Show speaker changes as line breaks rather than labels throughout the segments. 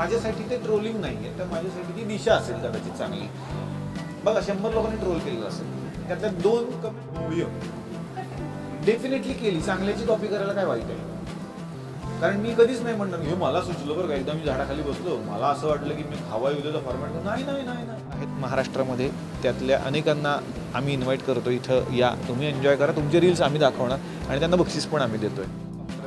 माझ्यासाठी ते ट्रोलिंग नाही आहे तर माझ्यासाठी ती दिशा असेल कदाचित चांगली. बघा शंभर लोकांनी ट्रोल केलेलं असेल. त्यातल्या दोन कमी डेफिनेटली केली. चांगल्याची कॉपी करायला काय वाईट आहे? कारण मी कधीच नाही म्हणणार हे मला सुचलं बरं का? एकदा मी झाडाखाली बसलो. मला असं वाटलं की मी खावा युद्धाचा फॉर्मॅट नाही नाही नाही नाही. आहेत महाराष्ट्रामध्ये त्यातल्या अनेकांना आम्ही इन्व्हाइट करतो. इथं या. तुम्ही एन्जॉय करा. तुमचे रील्स आम्ही दाखवणार. आणि त्यांना बक्षीस पण आम्ही देतोय.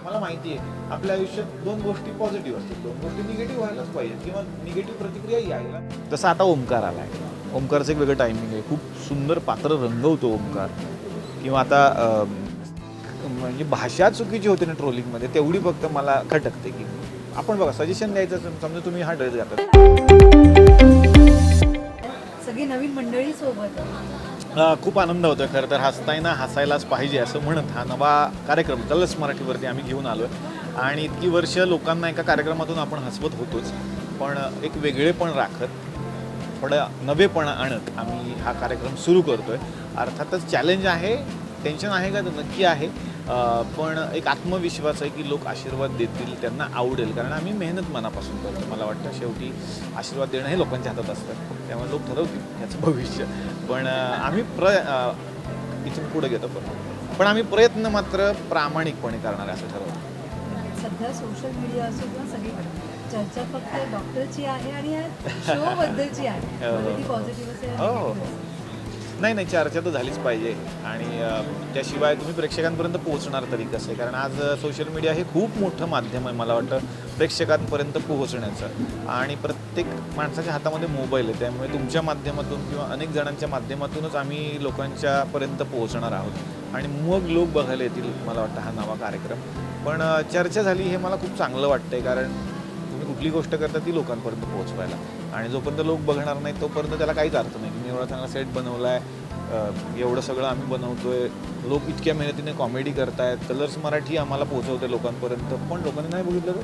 मला माहिती आहे आपल्या आयुष्यात दोन गोष्टी पॉझिटिव्ह असतात. दोन गोष्टी निगेटिव्ह व्हायलाच पाहिजेत किंवा निगेटिव्ह प्रतिक्रिया यायला जसं आता ओंकार आलाय. ओंकारचं एक वेगळं टायमिंग आहे. खूप सुंदर पात्र रंगवतो ओंकार. किंवा आता म्हणजे भाषा चुकीची होते ना ट्रोलिंगमध्ये तेवढी फक्त मला खटकते की आपण बघा सजेशन द्यायचं समजा तुम्ही हा ड्रेस घातला.
सगळी नवीन मंडळी सोबत.
खूप आनंद होतोय खरं तर. हसताना हसायलाच पाहिजे असं म्हणत हा नवा कार्यक्रम कलर्स मराठीवरती आम्ही घेऊन आलो आणि इतकी वर्ष लोकांना एका कार्यक्रमातून आपण हसवत होतोच. पण एक वेगळेपण राखत थोडं नवेपणा आणत आम्ही हा कार्यक्रम सुरू करतोय. अर्थातच चॅलेंज आहे टेन्शन आहे का? तर नक्की आहे. पण एक आत्मविश्वास आहे की लोक आशीर्वाद देतील त्यांना आवडेल. कारण आम्ही मेहनत मनापासून करतो. मला वाटतं शेवटी आशीर्वाद देणं हे लोकांच्या हातात असतं. त्यामुळे लोक ठरवतील याचं भविष्य. पण आम्ही प्र इथून पुढे घेतो पण. पण आम्ही प्रयत्न मात्र प्रामाणिकपणे करणार आहे असं ठरवलं.
सध्या सोशल मीडिया असो किंवा सगळीकडे चर्चा फक्त डॉक्टरची आहे आणि शो बद्दलची आहे.
हो.
पॉझिटिव्ह
नाही नाही चर्चा तर झालीच पाहिजे. आणि त्याशिवाय तुम्ही प्रेक्षकांपर्यंत पोहोचणार तरी कसं आहे? कारण आज सोशल मीडिया हे खूप मोठं माध्यम आहे मला वाटतं प्रेक्षकांपर्यंत पोहोचण्याचं. आणि प्रत्येक माणसाच्या हातामध्ये मोबाईल आहे त्यामुळे तुमच्या माध्यमातून किंवा अनेक जणांच्या माध्यमातूनच आम्ही लोकांच्यापर्यंत पोहोचणार आहोत. आणि मग लोक बघायला येतील मला वाटतं हा नवा कार्यक्रम. पण चर्चा झाली हे मला खूप चांगलं वाटतंय कारण कुठली गोष्ट करता ती लोकांपर्यंत पोहोचवायला. आणि जोपर्यंत लोक बघणार नाही तोपर्यंत त्याला काहीच अर्थ नाही. मी एवढा चांगला सेट बनवला आहे एवढं सगळं आम्ही बनवतोय. लोक इतक्या मेहनतीने कॉमेडी करतायत. कलर्स मराठी आम्हाला पोहोचवते लोकांपर्यंत. पण लोकांनी नाही बघितलं तर?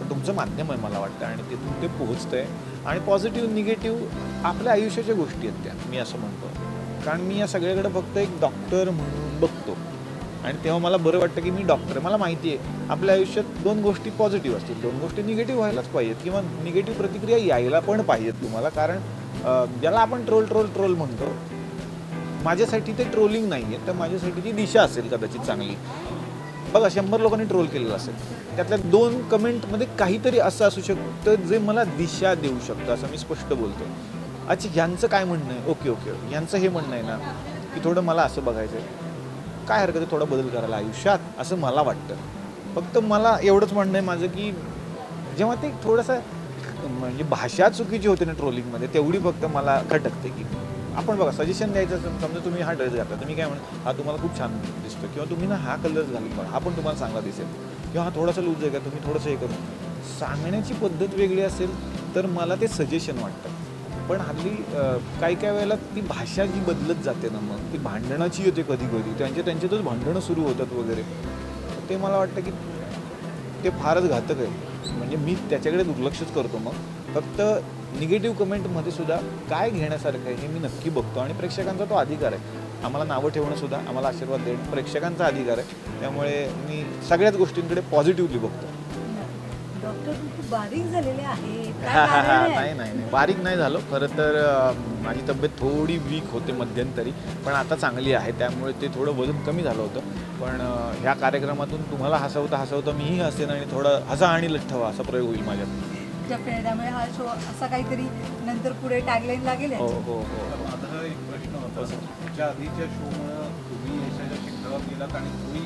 पण तुमचं माध्यम आहे मला वाटतं. आणि तिथून ते पोहोचतंय. आणि पॉझिटिव्ह निगेटिव्ह आपल्या आयुष्याच्या गोष्टी आहेत त्या. मी असं म्हणतो. कारण मी या सगळ्याकडे फक्त एक डॉक्टर म्हणून बघतो. आणि तेव्हा मला बरं वाटतं की मी डॉक्टर मला माहिती आहे. आपल्या आयुष्यात दोन गोष्टी पॉझिटिव्ह असतील. दोन गोष्टी निगेटिव्ह व्हायलाच पाहिजेत किंवा निगेटिव्ह प्रतिक्रिया यायला पण पाहिजेत तुम्हाला. कारण ज्याला आपण ट्रोल ट्रोल ट्रोल म्हणतो माझ्यासाठी ते ट्रोलिंग नाही आहे तर माझ्यासाठी ती दिशा असेल कदाचित चांगली. बघा शंभर लोकांनी ट्रोल केलेलं असेल. त्यातल्या दोन कमेंटमध्ये काहीतरी असं असू शकतं जे मला दिशा देऊ शकतं असं मी स्पष्ट बोलतो. अच्छा ह्यांचं काय म्हणणं आहे? ओके ओके ह्यांचं हे म्हणणं आहे ना की थोडं मला असं बघायचं आहे काय हरकत आहे थोडा बदल करायला आयुष्यात? असं मला वाटतं. फक्त मला एवढंच म्हणणं आहे माझं की जेव्हा ते थोडंसं म्हणजे भाषा चुकीची होते ना ट्रोलिंगमध्ये तेवढी फक्त मला खटकते की आपण बघा सजेशन द्यायचं असेल समजा तुम्ही हा ड्रेस घातला तुम्ही काय म्हणा हा तुम्हाला खूप छान दिसतो किंवा तुम्ही ना हा कलर घालून बघा हा पण तुम्हाला चांगला दिसेल. किंवा हा थोडासा लूज आहे का तुम्ही थोडंसं हे करून. सांगण्याची पद्धत वेगळी असेल तर मला ते सजेशन वाटतं. पण हल्ली काही काही वेळेला ती भाषा जी बदलत जाते ना मग ती भांडणाची होते कधी कधी त्यांच्या त्यांच्यातच भांडणं सुरू होतात वगैरे. ते मला वाटतं की ते फारच घातक आहे. म्हणजे मी त्याच्याकडे दुर्लक्षच करतो मग. फक्त निगेटिव्ह कमेंटमध्ये सुद्धा काय घेण्यासारखं आहे हे मी नक्की बघतो. आणि प्रेक्षकांचा तो अधिकार आहे. आम्हाला नावं ठेवणंसुद्धा आम्हाला आशीर्वाद देणं प्रेक्षकांचा अधिकार आहे. त्यामुळे मी सगळ्याच गोष्टींकडे पॉझिटिव्हली बघतो.
डॉक्टर खूप बारीक झालेले आहे?
नाही नाही नाही. बारीक नाही झालो. खरं तर माझी तब्येत थोडी वीक होते मध्यंतरी पण आता चांगली आहे. त्यामुळे ते थोडं वजन कमी झालं होतं. पण ह्या कार्यक्रमातून तुम्हाला हसवता हसवता मीही हसेन आणि थोडं हसा आणि लठ्ठवा असा प्रयोग होईल माझ्यात.
त्या- त्यामुळे हा शो असा काहीतरी नंतर पुढे टॅगलाईन लागेल
हो. हो हो.
माझा एक प्रश्न होता. त्याच्या आधीच्या शोमुळं तुम्ही यशाच्या शिखरावर गेलात आणि तुम्ही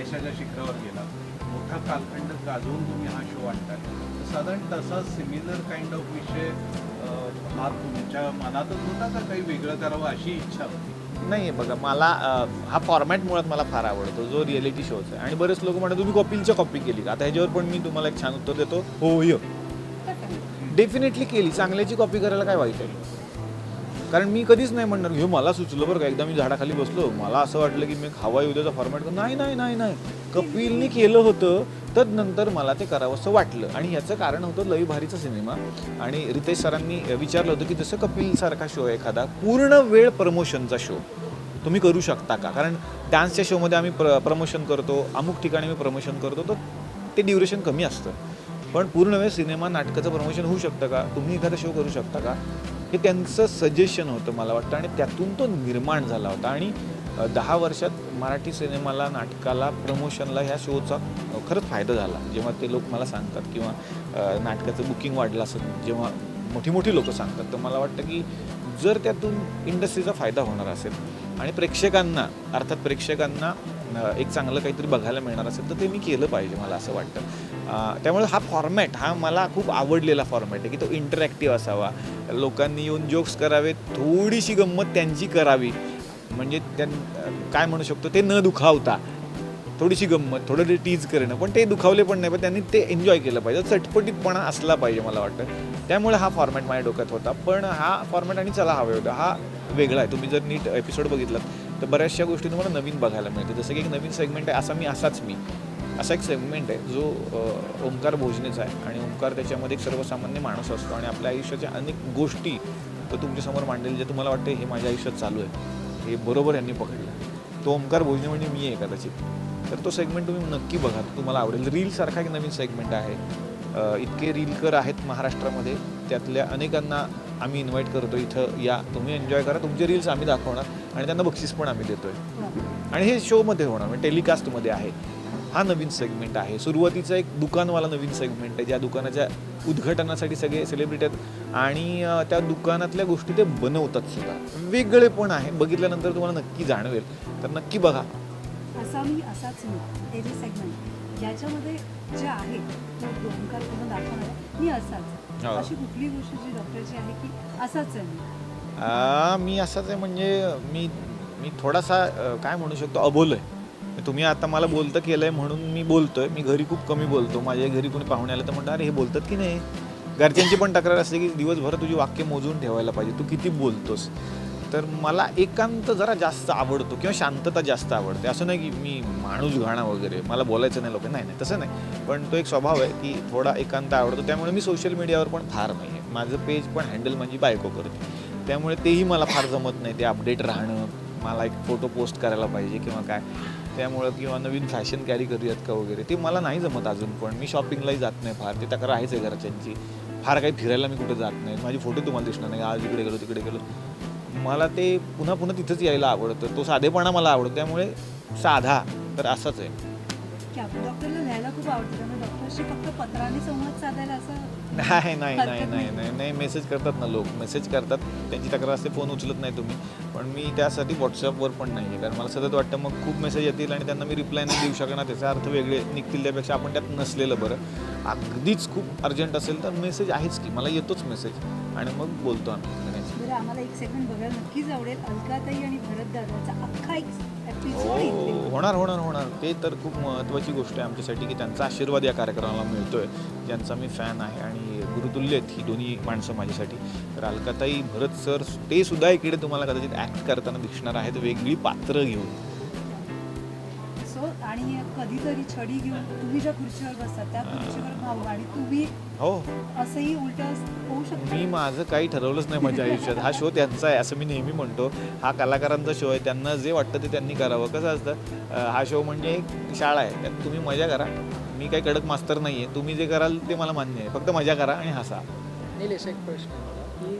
यशाच्या शिखरावर गेलात. मोठा कालखंड गाजवून तुम्ही हा शो आणताय. तर साधारण तसा सिमिलर काइंड ऑफ विषय हा तुमच्या मनातच होता का काही वेगळं करावं अशी इच्छा होती?
नाही बघा मला हा फॉर्मॅट मुळात मला फार आवडतो. जो रिअलिटी शोचा आहे. आणि बरेच लोक म्हणतात तुम्ही कपिलच्या कॉपी केली का? आता ह्याच्यावर पण मी तुम्हाला एक छान उत्तर देतो. हो य डेफिनेटली केली. चांगल्याची कॉपी करायला काय वाईट आहे? कारण मी कधीच नाही म्हणणार हे मला सुचलं बरं का एकदा मी झाडाखाली बसलो मला असं वाटलं की मी खावा उद्याचा फॉर्मॅट नाही नाही नाही नाही. कपिलनी केलं होतं तर नंतर मला ते करावंसं वाटलं. आणि याचं कारण होतं लई भारीचा सिनेमा. आणि रितेश सरांनी विचारलं होतं की जसं कपिल सारखा शो आहे एखादा पूर्ण वेळ प्रमोशनचा शो तुम्ही करू शकता का? कारण डान्सच्या शोमध्ये आम्ही प्र प्रमोशन करतो अमुक ठिकाणी मी प्रमोशन करतो तर ते ड्युरेशन कमी असतं. पण पूर्ण वेळ सिनेमा नाटकाचं प्रमोशन होऊ शकतं का? तुम्ही एखादा शो करू शकता का? हे त्यांचं सजेशन होतं मला वाटतं आणि त्यातून तो निर्माण झाला होता. आणि दहा वर्षात मराठी सिनेमाला नाटकाला प्रमोशनला ह्या शोचा खरंच फायदा झाला. जेव्हा ते लोक मला सांगतात किंवा नाटकाचं बुकिंग वाढलं असं जेव्हा मोठी मोठी लोकं सांगतात तर मला वाटतं की जर त्यातून इंडस्ट्रीचा फायदा होणार असेल आणि प्रेक्षकांना अर्थात प्रेक्षकांना एक चांगलं काहीतरी बघायला मिळणार असेल तर ते मी केलं पाहिजे मला असं वाटतं. त्यामुळे हा फॉर्मॅट हा मला खूप आवडलेला फॉर्मॅट आहे की तो इंटरॅक्टिव्ह असावा. लोकांनी येऊन जोक्स करावेत थोडीशी गंमत त्यांची करावी. म्हणजे त्यां काय म्हणू शकतो ते न दुखावता. थोडीशी गंमत थोडं ते टीज करणं पण ते दुखावले पण नाही पण त्यांनी ते एन्जॉय केलं पाहिजे. चटपटीतपणा असला पाहिजे मला वाटतं. त्यामुळे हा फॉर्मॅट माझ्या डोक्यात होता. पण हा फॉर्मॅट आणि चला हवे होता. हा वेगळा आहे. तुम्ही जर नीट एपिसोड बघितलात तर बऱ्याचशा गोष्टी तुम्हाला नवीन बघायला मिळते जसं की एक नवीन सेगमेंट आहे असा मी असाच मी. असा एक सेगमेंट आहे जो ओंकार भोजनेचा आहे. आणि ओंकार त्याच्यामध्ये एक सर्वसामान्य माणूस असतो आणि आपल्या आयुष्याच्या अनेक गोष्टी तो तुमच्यासमोर मांडलेल्या जे तुम्हाला वाटतं हे माझ्या आयुष्यात चालू आहे. हे बरोबर यांनी पकडलं. तो ओंकार भोजने म्हणजे मी आहे कदाचित. तर तो सेगमेंट तुम्ही नक्की बघा. तुम्हाला आवडेल. रीलसारखा एक नवीन सेगमेंट आहे. इतके रीलकर आहेत महाराष्ट्रामध्ये. त्यातल्या अनेकांना आम्ही इन्व्हाइट करतो इथं. या तुम्ही एन्जॉय करा. तुमचे रील्स आम्ही दाखवणार. आणि त्यांना बक्षीस पण आम्ही देतोय. आणि हे शोमध्ये होणार. म्हणजे टेलिकास्टमध्ये आहे. हा नवीन सेगमेंट आहे. सुरुवातीचा एक दुकानवाला नवीन सेगमेंट आहे. ज्या दुकानाच्या उद्घाटनासाठी सगळे सेलिब्रिटी आहेत आणि त्या दुकानातल्या गोष्टी ते बनवतात सुद्धा. वेगळे पण आहे. बघितल्यानंतर तुम्हाला नक्की जाणवेल. तर नक्की बघा.
असा मी असाच मी जे सेगमेंट ज्याच्यामध्ये जे आहे तो ओंकार करून दाखवणार आहे मी असाच. अशी कुठली गोष्ट जी डॉक्टरची आहे की असाच आहे मी?
आ, मी असाच आहे म्हणजे मी मी थोडासा काय म्हणू शकतो अबोल आहे. तुम्ही आता मला बोलतं केलंय म्हणून मी बोलतोय. मी घरी खूप कमी बोलतो. माझ्या घरी कोणी पाहुणे आलं तर म्हणणार अरे हे बोलतात की नाही? घरच्यांची पण तक्रार असते की दिवसभर तुझी वाक्य मोजून ठेवायला पाहिजे. तू किती बोलतोस? तर मला एकांत जरा जास्त आवडतो किंवा शांतता जास्त आवडते. असं नाही की मी माणूस घाणा वगैरे. मला बोलायचं नाही लोक नाही नाही तसं नाही. पण तो एक स्वभाव आहे की थोडा एकांत आवडतो. त्यामुळे मी सोशल मीडियावर पण फार नाही आहे माझं पेज पण हँडल माझी बायको करते. त्यामुळे तेही मला फार जमत नाही ते अपडेट राहणं. मला एक फोटो पोस्ट करायला पाहिजे किंवा काय. त्यामुळं किंवा नवीन फॅशन कॅरी करूयात का वगैरे ते मला नाही जमत अजून पण. मी शॉपिंगलाही जात नाही फार. ते तक्रार आहेच आहे घरच्यांची. फार काही फिरायला मी कुठे जात नाही. माझे फोटो तुम्हाला दिसणार नाही. आज इकडे गेलो तिकडे गेलो. मला ते पुन्हा पुन्हा तिथंच यायला आवडतं. तो साधेपणा मला आवडतो. त्यामुळे साधा तर असाच आहे.
की आपण डॉक्टरला लिहायला खूप आवडतं. त्यामुळे डॉक्टरशी फक्त पत्राने संवाद साधायला असं
नाही नाही नाही नाही. नाही नाही मेसेज करतात ना लोक. मेसेज करतात. त्यांची तक्रार असते फोन उचलत नाही तुम्ही. पण मी त्यासाठी व्हॉट्सअपवर पण नाही आहे. कारण मला सतत वाटतं मग खूप मेसेज येतील आणि त्यांना मी रिप्लाय नाही देऊ शकणार. त्याचा अर्थ वेगळे निघतील त्यापेक्षा आपण त्यात नसलेलं बरं. अगदीच खूप अर्जंट असेल तर मेसेज आहेच की. मला येतोच मेसेज आणि मग बोलतो आम्ही. गणेश
बरं आम्हाला एक सेकंड बघायला नक्कीच आवडेल. अलकाताई आणि भरत दादाचा अख्खा एक एपिसोड
हो होणार होणार होणार. ते तर खूप महत्त्वाची गोष्ट आहे आमच्यासाठी की त्यांचा आशीर्वाद या कार्यक्रमाला मिळतोय. ज्यांचा मी फॅन आहे आणि गुरुतुल्य आहेत ही दोन्ही माणसं माझ्यासाठी. तर अलकाताई भरत सर ते सुद्धा इकडे तुम्हाला कदाचित ॲक्ट करताना दिसणार आहेत. वेगळी पात्र घेऊन.
आणि कधीतरी छडी घेऊन तुम्ही ज्या खुर्चीवर बसतात त्या खुर्चीवर भाऊ आणि तुम्ही
हो.
असंही उलट होऊ शकतं.
मी माझं काही ठरवलंच नाही माझ्या आयुष्यात. हा शो त्यांचा आहे असं मी नेहमी म्हणतो. हा कलाकारांचा शो आहे त्यांना जे वाटतं ते त्यांनी करावं. कसं असतं हा शो म्हणजे एक शाळा आहे. त्यात तुम्ही मजा करा. मी काही कडक मास्तर नाही आहे तुम्ही जे कराल ते मला मान्य आहे. फक्त मजा करा आणि हसा.
निलेश एक प्रश्न की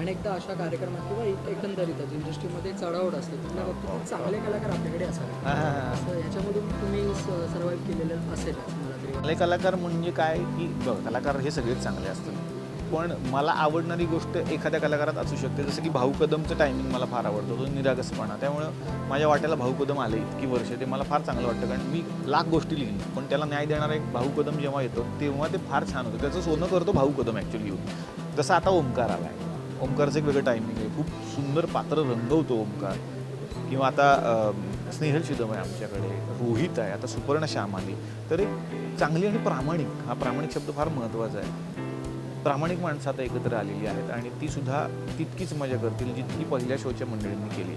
अनेकदा अशा कार्यक्रमात किंवा एक- एकंदरीतच इंडस्ट्रीमध्ये चढावड असते तिथल्या बाबतीत चांगले कलाकार आपल्याकडे असावे. असं ह्याच्यामधून तुम्ही सर्वाईव्ह केलेलं असेल मला तरी
चांगले कलाकार म्हणजे काय? की कलाकार हे सगळेच चांगले असतात. पण मला आवडणारी गोष्ट एखाद्या कलाकारात असू शकते. जसं की भाऊ कदमचं टायमिंग मला फार आवडतो. तो निरागसपणा. त्यामुळं माझ्या वाट्याला भाऊ कदम आले इतकी वर्ष. ते मला फार चांगलं वाटतं. कारण मी लाख गोष्टी लिहिली. पण त्याला न्याय देणारा एक भाऊ कदम जेव्हा येतो तेव्हा ते फार छान होतं. त्याचं सोनं करतो भाऊ कदम ॲक्च्युली येऊन. जसं आता ओंकार आला आहे ओमकारचं एक वेगळं टायमिंग आहे. खूप सुंदर पात्र रंगवतो ओमकार. किंवा आता स्नेहल शिदम आहे आमच्याकडे रोहित आहे आता सुपर्ण श्याम आली तर एक चांगली आणि प्रामाणिक हा प्रामाणिक शब्द फार महत्त्वाचा आहे. प्रामाणिक माणसं आता एकत्र आलेली आहेत आणि ती सुद्धा तितकीच मजा करतील जितकी पहिल्या शोच्या मंडळींनी केली.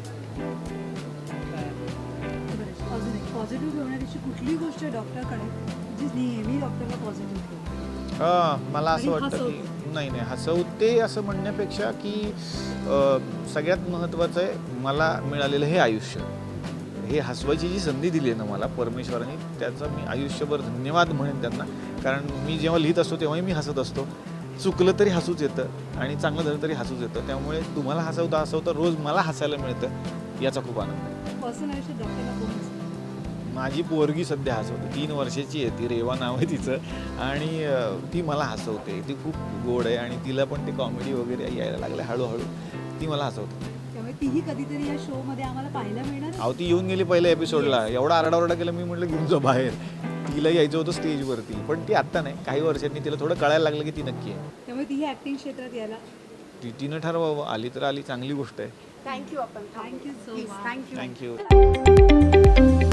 पॉझिटिव्ह ठेवण्याची कुठली गोष्ट डॉक्टरकडे जी नेहमी डॉक्टरला पॉझिटिव्ह ठेवते
हा, मला असं वाटतं की. नाही नाही हसवते असं म्हणण्यापेक्षा की सगळ्यात महत्त्वाचं आहे मला मिळालेलं हे आयुष्य. हे हसवायची जी संधी दिली आहे ना मला परमेश्वराने त्याचा मी आयुष्यभर धन्यवाद म्हणेन त्यांना. कारण मी जेव्हा लिहित असतो तेव्हाही मी हसत असतो. चुकलं तरी हसूच येतं आणि चांगलं झालं तरी हसूच येतं. त्यामुळे तुम्हाला हसवता हसवता रोज मला हसायला मिळतं याचा खूप आनंद आहे. माझी पोरगी सध्या हसवते. तीन वर्षाची आहे ती रेवा नाव आहे तिचं. आणि ती मला हसवते. ती खूप गोड आहे आणि तिला पण ते कॉमेडी वगैरे यायला लागले हळूहळू. ती मला हसवते.
त्यामुळे तीही कधीतरी या शो मध्ये आम्हाला पाहायला मिळणार
अहो ती येऊन गेली पहिल्या एपिसोडला एवढा आरडाओरडा केला मी म्हटलं घेऊन जा बाहेर. तिला यायचं होतं स्टेजवरती पण ती आत्ता नाही. काही वर्षांनी तिला थोडं कळायला लागलं की ती नक्की आहे.
त्यामुळे तीही ऍक्टिंग क्षेत्रात यायला.
ती तिनं ठरवावं. आली तर आली चांगली गोष्ट आहे.
थँक्यू आपण.
Thank you so much
thank you
thank you